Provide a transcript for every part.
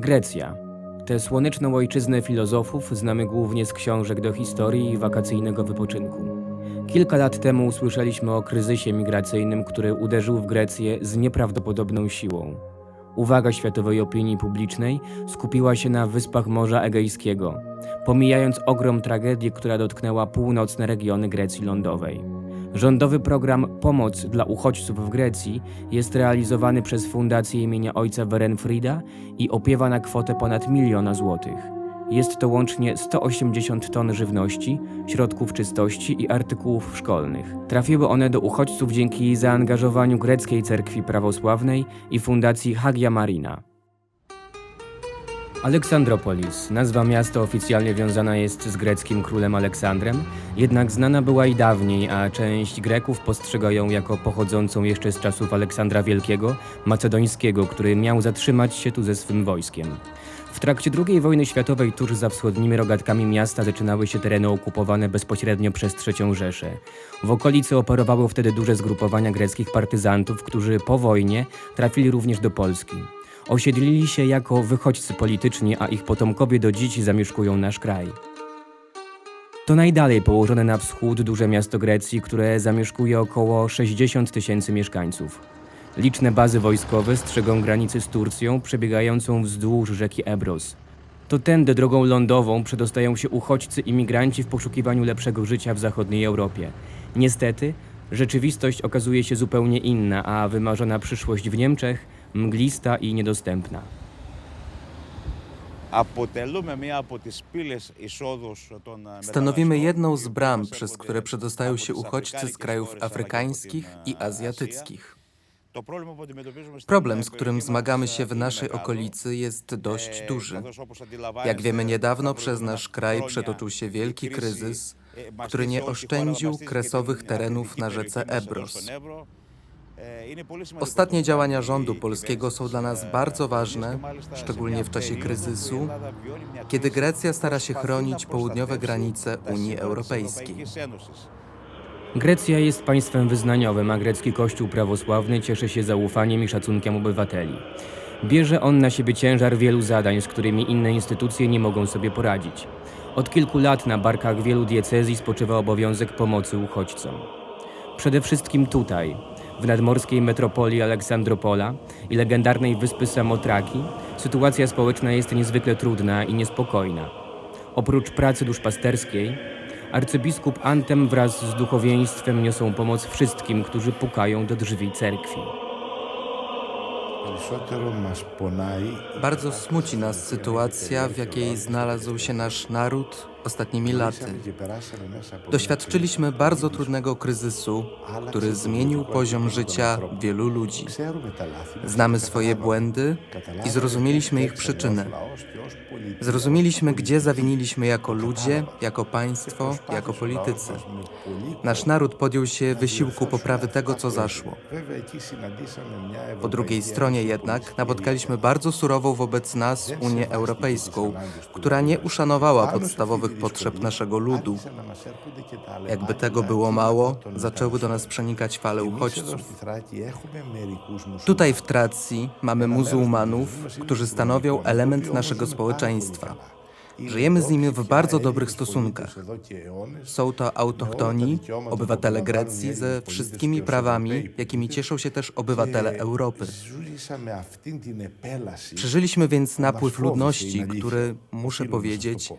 Grecja. Tę słoneczną ojczyznę filozofów znamy głównie z książek do historii i wakacyjnego wypoczynku. Kilka lat temu usłyszeliśmy o kryzysie migracyjnym, który uderzył w Grecję z nieprawdopodobną siłą. Uwaga światowej opinii publicznej skupiła się na wyspach Morza Egejskiego, pomijając ogrom tragedii, która dotknęła północne regiony Grecji lądowej. Rządowy program Pomoc dla uchodźców w Grecji jest realizowany przez Fundację imienia ojca Werenfrida i opiewa na kwotę ponad miliona złotych. Jest to łącznie 180 ton żywności, środków czystości i artykułów szkolnych. Trafiły one do uchodźców dzięki zaangażowaniu greckiej cerkwi prawosławnej i Fundacji Hagia Marina. Aleksandropolis, nazwa miasta oficjalnie wiązana jest z greckim królem Aleksandrem, jednak znana była i dawniej, a część Greków postrzega ją jako pochodzącą jeszcze z czasów Aleksandra Wielkiego, macedońskiego, który miał zatrzymać się tu ze swym wojskiem. W trakcie II wojny światowej tuż za wschodnimi rogatkami miasta zaczynały się tereny okupowane bezpośrednio przez III Rzeszę. W okolicy operowały wtedy duże zgrupowania greckich partyzantów, którzy po wojnie trafili również do Polski. Osiedlili się jako wychodźcy polityczni, a ich potomkowie do dziś zamieszkują nasz kraj. To najdalej położone na wschód duże miasto Grecji, które zamieszkuje około 60 tysięcy mieszkańców. Liczne bazy wojskowe strzegą granicy z Turcją, przebiegającą wzdłuż rzeki Ebros. To tędy drogą lądową przedostają się uchodźcy imigranci w poszukiwaniu lepszego życia w zachodniej Europie. Niestety, rzeczywistość okazuje się zupełnie inna, a wymarzona przyszłość w Niemczech mglista i niedostępna. Stanowimy jedną z bram, przez które przedostają się uchodźcy z krajów afrykańskich i azjatyckich. Problem, z którym zmagamy się w naszej okolicy, jest dość duży. Jak wiemy, niedawno przez nasz kraj przetoczył się wielki kryzys, który nie oszczędził kresowych terenów na rzece Ebros. Ostatnie działania rządu polskiego są dla nas bardzo ważne, szczególnie w czasie kryzysu, kiedy Grecja stara się chronić południowe granice Unii Europejskiej. Grecja jest państwem wyznaniowym, a grecki kościół prawosławny cieszy się zaufaniem i szacunkiem obywateli. Bierze on na siebie ciężar wielu zadań, z którymi inne instytucje nie mogą sobie poradzić. Od kilku lat na barkach wielu diecezji spoczywa obowiązek pomocy uchodźcom. Przede wszystkim tutaj, w nadmorskiej metropolii Aleksandropola i legendarnej wyspy Samotraki, sytuacja społeczna jest niezwykle trudna i niespokojna. Oprócz pracy duszpasterskiej, arcybiskup Antem wraz z duchowieństwem niosą pomoc wszystkim, którzy pukają do drzwi cerkwi. Bardzo smuci nas sytuacja, w jakiej znalazł się nasz naród ostatnimi laty. Doświadczyliśmy bardzo trudnego kryzysu, który zmienił poziom życia wielu ludzi. Znamy swoje błędy i zrozumieliśmy ich przyczynę. Zrozumieliśmy, gdzie zawiniliśmy jako ludzie, jako państwo, jako politycy. Nasz naród podjął się wysiłku poprawy tego, co zaszło. Po drugiej stronie jednak napotkaliśmy bardzo surową wobec nas Unię Europejską, która nie uszanowała podstawowych życiowych potrzeb naszego ludu. Jakby tego było mało, zaczęły do nas przenikać fale uchodźców. Tutaj w Tracji mamy muzułmanów, którzy stanowią element naszego społeczeństwa. Żyjemy z nimi w bardzo dobrych stosunkach. Są to autochtoni, obywatele Grecji ze wszystkimi prawami, jakimi cieszą się też obywatele Europy. Przeżyliśmy więc napływ ludności, który, muszę powiedzieć,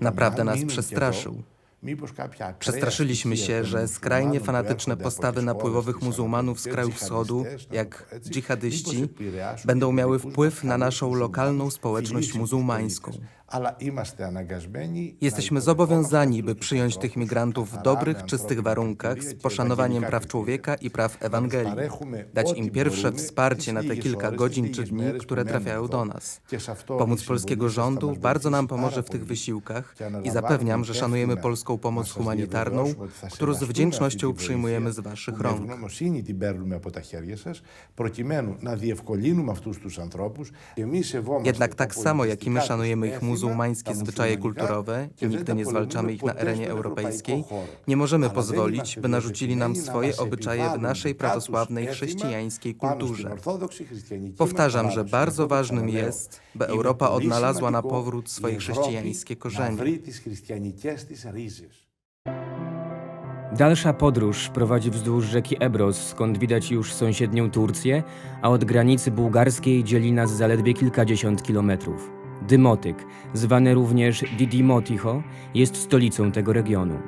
naprawdę nas przestraszył. Przestraszyliśmy się, że skrajnie fanatyczne postawy napływowych muzułmanów z krajów wschodu, jak dżihadyści, będą miały wpływ na naszą lokalną społeczność muzułmańską. Jesteśmy zobowiązani, by przyjąć tych migrantów w dobrych, czystych warunkach z poszanowaniem praw człowieka i praw Ewangelii, dać im pierwsze wsparcie na te kilka godzin czy dni, które trafiają do nas. Pomoc polskiego rządu bardzo nam pomoże w tych wysiłkach i zapewniam, że szanujemy polską pomoc humanitarną, którą z wdzięcznością przyjmujemy z Waszych rąk. Jednak tak samo, jak i my szanujemy ich muzułmanów, muzułmańskie zwyczaje kulturowe i nigdy nie zwalczamy ich na arenie europejskiej, nie możemy pozwolić, by narzucili nam swoje obyczaje w naszej prawosławnej chrześcijańskiej kulturze. Powtarzam, że bardzo ważnym jest, by Europa odnalazła na powrót swoje chrześcijańskie korzenie. Dalsza podróż prowadzi wzdłuż rzeki Ebros, skąd widać już sąsiednią Turcję, a od granicy bułgarskiej dzieli nas zaledwie kilkadziesiąt kilometrów. Dymotyk, zwany również Didimoticho, jest stolicą tego regionu.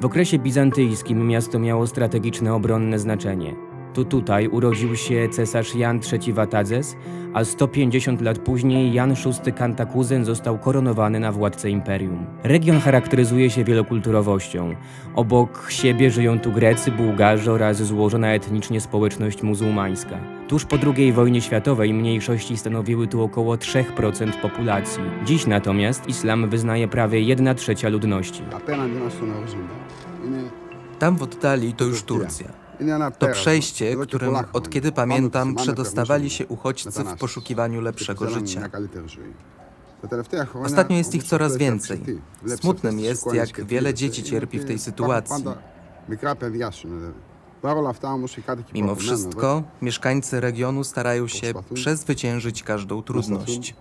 W okresie bizantyjskim miasto miało strategiczne obronne znaczenie. To tutaj urodził się cesarz Jan III Watadzes, a 150 lat później Jan VI Kantakuzen został koronowany na władcę imperium. Region charakteryzuje się wielokulturowością. Obok siebie żyją tu Grecy, Bułgarzy oraz złożona etnicznie społeczność muzułmańska. Tuż po II wojnie światowej mniejszości stanowiły tu około 3% populacji. Dziś natomiast islam wyznaje prawie 1 trzecia ludności. Tam w oddali to już Turcja. To przejście, którym od kiedy pamiętam przedostawali się uchodźcy w poszukiwaniu lepszego życia. Ostatnio jest ich coraz więcej. Smutnym jest, jak wiele dzieci cierpi w tej sytuacji. Mimo wszystko, mieszkańcy regionu starają się przezwyciężyć każdą trudność.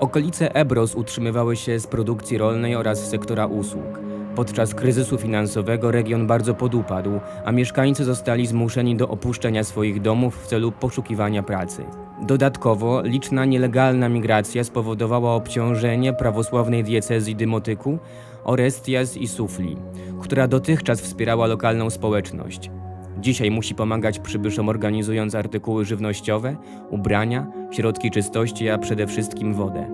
Okolice Ebros utrzymywały się z produkcji rolnej oraz sektora usług. Podczas kryzysu finansowego region bardzo podupadł, a mieszkańcy zostali zmuszeni do opuszczenia swoich domów w celu poszukiwania pracy. Dodatkowo liczna nielegalna migracja spowodowała obciążenie prawosławnej diecezji Dymotyku, Orestias i Sufli, która dotychczas wspierała lokalną społeczność. Dzisiaj musi pomagać przybyszom organizując artykuły żywnościowe, ubrania, środki czystości, a przede wszystkim wodę.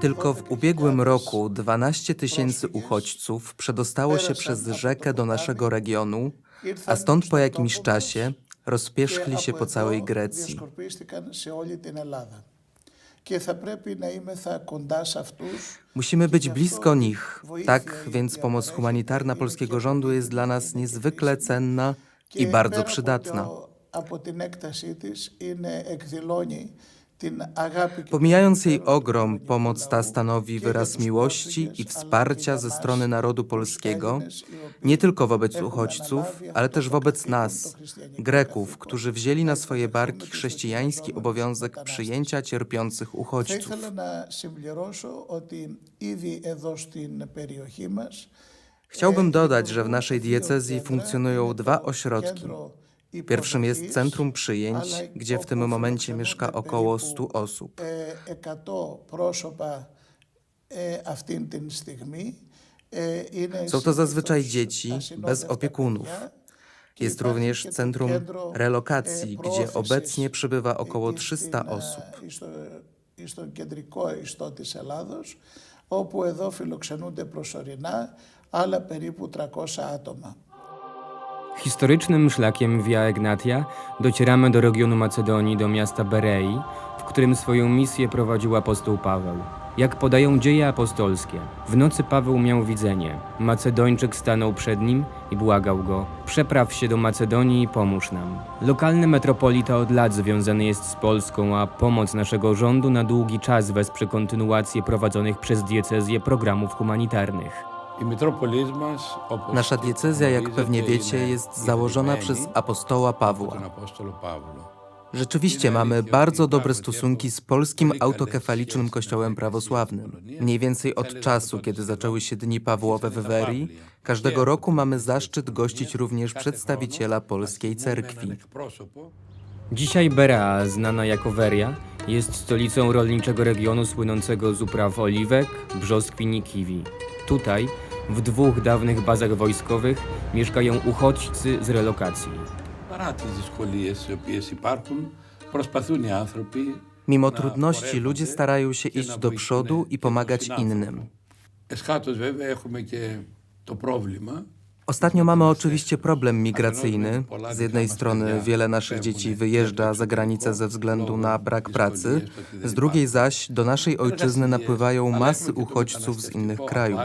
Tylko w ubiegłym roku 12 tysięcy uchodźców przedostało się przez rzekę do naszego regionu, a stąd po jakimś czasie rozpierzchli się po całej Grecji. Musimy być blisko nich, tak więc pomoc humanitarna polskiego rządu jest dla nas niezwykle cenna i bardzo przydatna. Pomijając jej ogrom, pomoc ta stanowi wyraz miłości i wsparcia ze strony narodu polskiego, nie tylko wobec uchodźców, ale też wobec nas, Greków, którzy wzięli na swoje barki chrześcijański obowiązek przyjęcia cierpiących uchodźców. Chciałbym dodać, że w naszej diecezji funkcjonują dwa ośrodki. Pierwszym jest Centrum Przyjęć, gdzie w tym momencie mieszka około 100 osób. 100 πρόσωπα ε, αυτήν την στιγμή. Ε, είναι Są to zazwyczaj συνήθως dzieci ασυνόδευτα bez opiekunów. παιδιά και Jest υπάρχει również και το Centrum κέντρο, Relokacji, ε, gdzie προώθησης obecnie przybywa około εις 300 στην, ε, osób. Στο, στο κεντρικό ιστό της Ελλάδος, όπου εδώ φιλοξενούνται προσωρινά άλλα περίπου 300 άτομα. Historycznym szlakiem Via Egnatia docieramy do regionu Macedonii, do miasta Berei, w którym swoją misję prowadził apostoł Paweł. Jak podają dzieje apostolskie, w nocy Paweł miał widzenie. Macedończyk stanął przed nim i błagał go: Przepraw się do Macedonii i pomóż nam. Lokalny metropolita od lat związany jest z Polską, a pomoc naszego rządu na długi czas wesprze kontynuację prowadzonych przez diecezję programów humanitarnych. Nasza diecezja, jak pewnie wiecie, jest założona przez apostoła Pawła. Rzeczywiście mamy bardzo dobre stosunki z polskim autokefalicznym kościołem prawosławnym. Mniej więcej od czasu, kiedy zaczęły się Dni Pawłowe w Werii, każdego roku mamy zaszczyt gościć również przedstawiciela polskiej cerkwi. Dzisiaj Berea, znana jako Weria, jest stolicą rolniczego regionu słynącego z upraw oliwek, brzoskwin i kiwi. Tutaj, w dwóch dawnych bazach wojskowych mieszkają uchodźcy z relokacji. Mimo trudności ludzie starają się iść do przodu i pomagać innym. Ostatnio mamy oczywiście problem migracyjny. Z jednej strony wiele naszych dzieci wyjeżdża za granicę ze względu na brak pracy, z drugiej zaś do naszej ojczyzny napływają masy uchodźców z innych krajów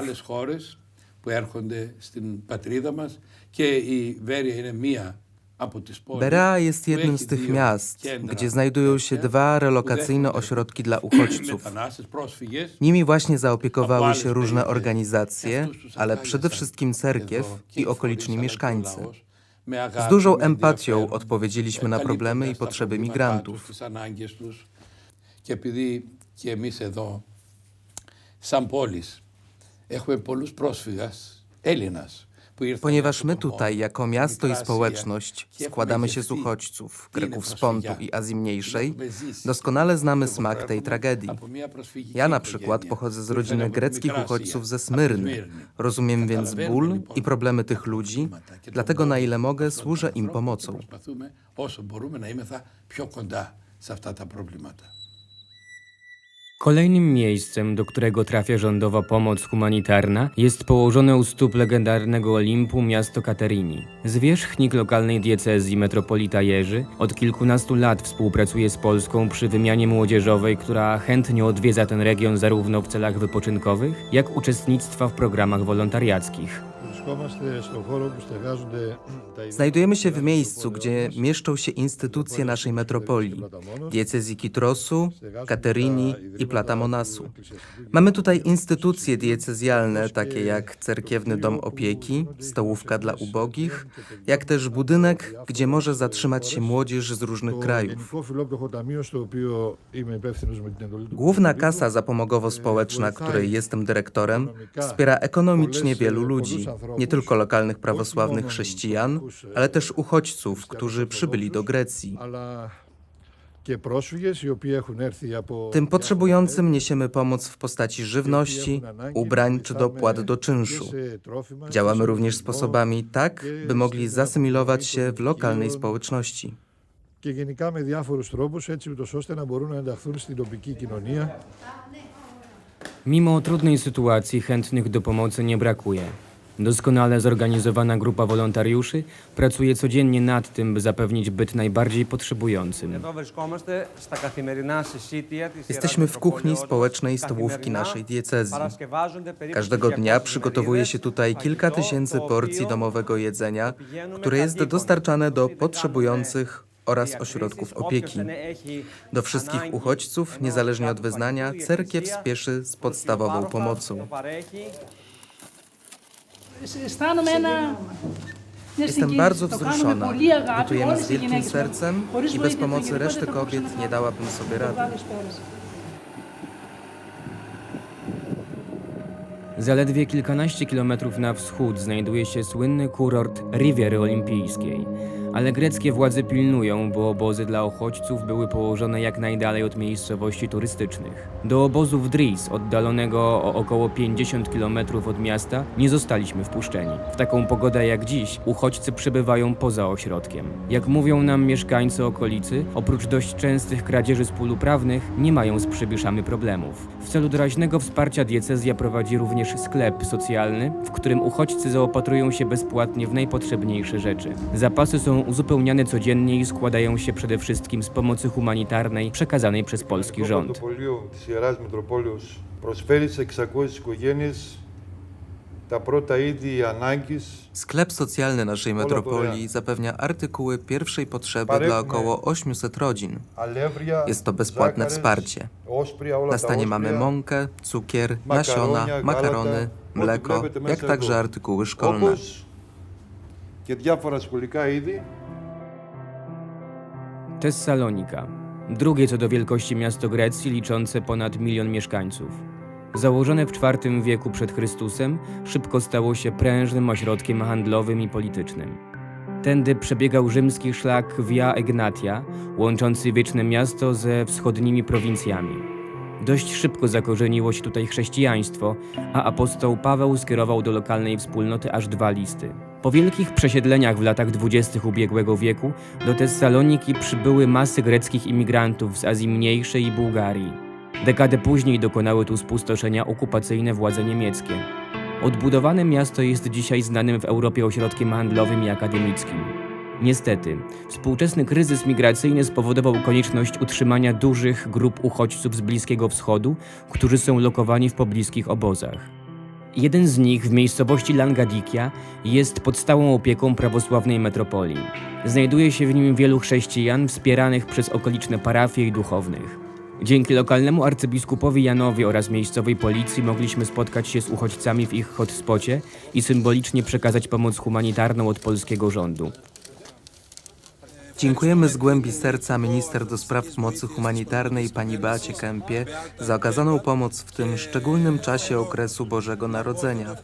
Από άλλες χώρες που έρχονται στην πατρίδα μας και η Βέρεια είναι μία από τις πόλεις Berea jest που jednym έχει z tych δύο miast, κέντρα gdzie znajdują się τέτοια, dwa που relokacyjne δέχονται ośrodki dla uchodźców. μετανάστες, πρόσφυγες, Nimi właśnie zaopiekowały από się άλλες różne περιοχές. organizacje, Και αυτούς τους ale αγκάλιασαν przede wszystkim cerkiew εδώ i και okoliczni φορείς, ale mieszkańcy. και ο λαός, με αγάπη, Z dużą με empatią ενδιαφέρον, odpowiedzieliśmy na καλύπτοντας problemy i τα potrzeby προβλήματά migrantów. τους, τις Ponieważ από my τον tutaj, Πόνο, jako miasto i Μικρά Ασία, społeczność, και έχουμε składamy się z γευτεί uchodźców, τι είναι Greków z Pontu προσφυγιά. i Azji Mniejszej, Έχουμε ζήσει. doskonale znamy Εγώ smak tej προέρχομαι tragedii. από μια προσφυγική Ja na οικογένεια przykład pochodzę z που ήρθαν rodziny από τη greckich Μικρά uchodźców Ασία, ze από τη Smyrny. Σμύρνη. Rozumiem więc Καταλαβαίνουμε, ból λοιπόν, i problemy tych τα ludzi, προβλήματα και τον dlatego na πόνο ile mogę αυτών των służę im ανθρώπων και pomocą. Προσπαθούμε όσο μπορούμε να είμαστε πιο κοντά σε αυτά τα προβλήματα. Kolejnym miejscem, do którego trafia rządowa pomoc humanitarna, jest położone u stóp legendarnego Olimpu miasto Katerini. Zwierzchnik lokalnej diecezji metropolita Jerzy od kilkunastu lat współpracuje z Polską przy wymianie młodzieżowej, która chętnie odwiedza ten region zarówno w celach wypoczynkowych, jak uczestnictwa w programach wolontariackich. Znajdujemy się w miejscu, gdzie mieszczą się instytucje naszej metropolii, diecezji Kitrosu, Katerini i Platamonasu. Mamy tutaj instytucje diecezjalne, takie jak Cerkiewny Dom Opieki, stołówka dla ubogich, jak też budynek, gdzie może zatrzymać się młodzież z różnych krajów. Główna kasa zapomogowo-społeczna, której jestem dyrektorem, wspiera ekonomicznie wielu ludzi nie tylko lokalnych prawosławnych chrześcijan, ale też uchodźców, którzy przybyli do Grecji. αλλά και πρόσφυγες οι οποίοι έχουν έρθει από Tym potrzebującym niesiemy pomoc w postaci żywności, ubrań czy dopłat do czynszu. Działamy również sposobami tak, by mogli zasymilować się w lokalnej społeczności. και γενικά με διάφορους τρόπους έτσι ούτως ώστε να μπορούν να ενταχθούν στην τοπική κοινωνία Mimo trudnej sytuacji chętnych do pomocy nie brakuje. Doskonale zorganizowana grupa wolontariuszy pracuje codziennie nad tym, by zapewnić byt najbardziej potrzebującym. Jesteśmy w kuchni społecznej stołówki naszej diecezji. Każdego dnia przygotowuje się tutaj kilka tysięcy porcji domowego jedzenia, które jest dostarczane do potrzebujących oraz ośrodków opieki. Do wszystkich uchodźców, niezależnie od wyznania, cerkiew spieszy z podstawową pomocą. παρέχει. αισθάνομαι ένα. μια Jestem συγκίνηση. bardzo Το κάνουμε wzruszona. πολύ αγάπη, Gotujemy όλες z οι wielkim γυναίκες μας. sercem Χωρίς i bez βοήθεια του pomocy γενικού reszty δεν θα kobiet μπορούσαμε nie να dałabym sobie το rady. βγάλω πέρας. Zaledwie kilkanaście kilometrów na wschód znajduje się słynny kurort Riviery Olimpijskiej. Ale greckie władze pilnują, by obozy dla uchodźców były położone jak najdalej od miejscowości turystycznych. Do obozu w Dris, oddalonego o około 50 km od miasta, nie zostaliśmy wpuszczeni. W taką pogodę jak dziś, uchodźcy przebywają poza ośrodkiem. Jak mówią nam mieszkańcy okolicy, oprócz dość częstych kradzieży z pól uprawnych, nie mają z przybyszami problemów. W celu doraźnego wsparcia diecezja prowadzi również sklep socjalny, w którym uchodźcy zaopatrują się bezpłatnie w najpotrzebniejsze rzeczy. Zapasy są uzupełniane codziennie i składają się przede wszystkim z pomocy humanitarnej przekazanej przez polski rząd. Sklep socjalny naszej metropolii zapewnia artykuły pierwszej potrzeby dla około 800 rodzin. Jest to bezpłatne wsparcie. Na stanie mamy mąkę, cukier, nasiona, makarony, mleko, jak także artykuły szkolne Όπως και διάφορα σχολικά είδη Tessalonika. Drugie co do wielkości miasto Grecji, liczące ponad milion mieszkańców. Założone w IV wieku przed Chrystusem, szybko stało się prężnym ośrodkiem handlowym i politycznym. Tędy przebiegał rzymski szlak Via Egnatia, łączący wieczne miasto ze wschodnimi prowincjami. Dość szybko zakorzeniło się tutaj chrześcijaństwo, a apostoł Paweł skierował do lokalnej wspólnoty aż dwa listy. Po wielkich przesiedleniach w latach dwudziestych ubiegłego wieku do Tessaloniki przybyły masy greckich imigrantów z Azji Mniejszej i Bułgarii. Dekadę później dokonały tu spustoszenia okupacyjne władze niemieckie. Odbudowane miasto jest dzisiaj znanym w Europie ośrodkiem handlowym i akademickim. Niestety, współczesny kryzys migracyjny spowodował konieczność utrzymania dużych grup uchodźców z Bliskiego Wschodu, którzy są lokowani w pobliskich obozach. Jeden z nich w miejscowości Langadikia jest pod stałą opieką prawosławnej metropolii. Znajduje się w nim wielu chrześcijan wspieranych przez okoliczne parafie i duchownych. Dzięki lokalnemu arcybiskupowi Janowi oraz miejscowej policji mogliśmy spotkać się z uchodźcami w ich hotspocie i symbolicznie przekazać pomoc humanitarną od polskiego rządu. Dziękujemy z głębi serca minister do spraw pomocy humanitarnej pani Beacie Kępie za okazaną pomoc w tym szczególnym czasie okresu Bożego Narodzenia.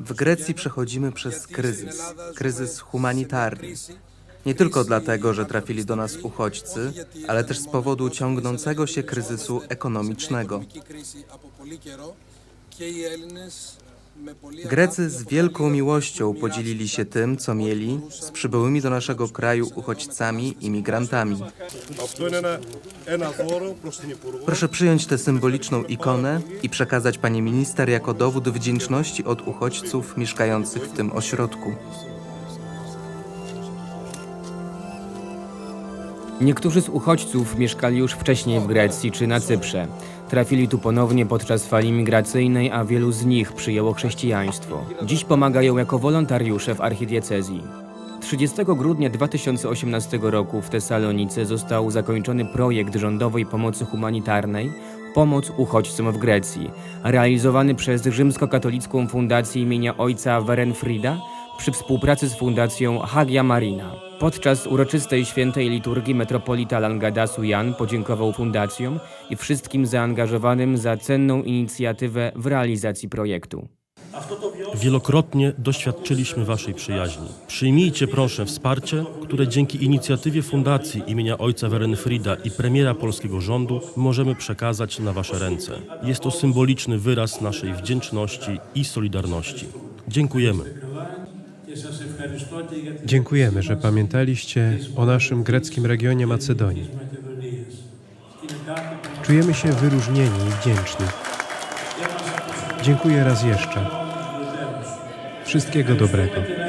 W Grecji przechodzimy przez kryzys, kryzys humanitarny. Nie tylko dlatego, że trafili do nas uchodźcy, ale też z powodu ciągnącego się kryzysu ekonomicznego. Grecy z wielką miłością podzielili się tym, co mieli, z przybyłymi do naszego kraju uchodźcami i migrantami. Proszę przyjąć tę symboliczną ikonę i przekazać pani minister jako dowód wdzięczności od uchodźców mieszkających w tym ośrodku. Niektórzy z uchodźców mieszkali już wcześniej w Grecji czy na Cyprze. Trafili tu ponownie podczas fali migracyjnej, a wielu z nich przyjęło chrześcijaństwo. Dziś pomagają jako wolontariusze w archidiecezji. 30 grudnia 2018 roku w Tesalonice został zakończony projekt rządowej pomocy humanitarnej Pomoc uchodźcom w Grecji, realizowany przez rzymskokatolicką fundację imienia ojca Werenfrida przy współpracy z fundacją Hagia Marina. Podczas uroczystej świętej liturgii metropolita Langadasu Jan podziękował fundacjom i wszystkim zaangażowanym za cenną inicjatywę w realizacji projektu. Wielokrotnie doświadczyliśmy Waszej przyjaźni. Przyjmijcie proszę wsparcie, które dzięki inicjatywie Fundacji imienia Ojca Werenfrida i premiera polskiego rządu możemy przekazać na Wasze ręce. Jest to symboliczny wyraz naszej wdzięczności i solidarności. Dziękujemy. Dziękujemy, że pamiętaliście o naszym greckim regionie Macedonii. Czujemy się wyróżnieni i wdzięczni. Dziękuję raz jeszcze. Wszystkiego dobrego.